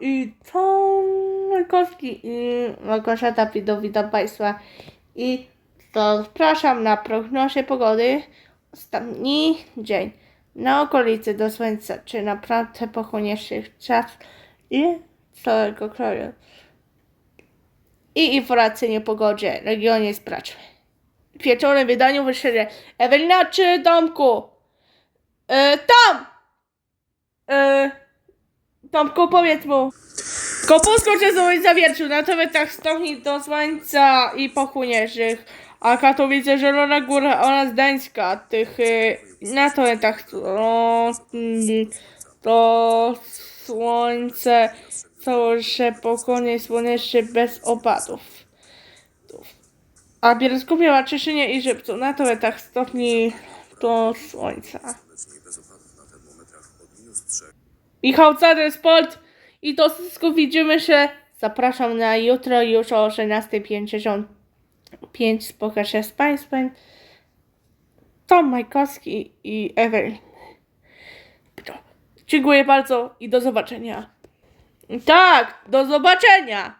i to Majkowski i Małgorzata Pido, witam Państwa i zapraszam na prognozę pogody ostatni dzień na okolicy do słońca, czy naprawdę pochłoniętych czas i całego kraju i informacje o pogodzie w regionie Spraczmy. W wieczornym wydaniu wyszedł Ewelina czy Tomku? E, Tom! Tomku, powiedz mu. Kopusko czy złoń zawiercił, natomiast tak stopni do słońca i pochłoniętych, a Katowice, Zielona Góra oraz Gdańska, tych y, na to tak o, mm, to słońce, całe pochłonie słoneczne bez opadów. A Bielsko miała Cieszynie i Żywcu, na to tak stopni do słońca. Michał Cary Sport i to wszystko widzimy się. Zapraszam na jutro już o 18.55 spotka się z Państwem. Tom Majkowski i Ewelin. Dziękuję bardzo i do zobaczenia. Tak, do zobaczenia!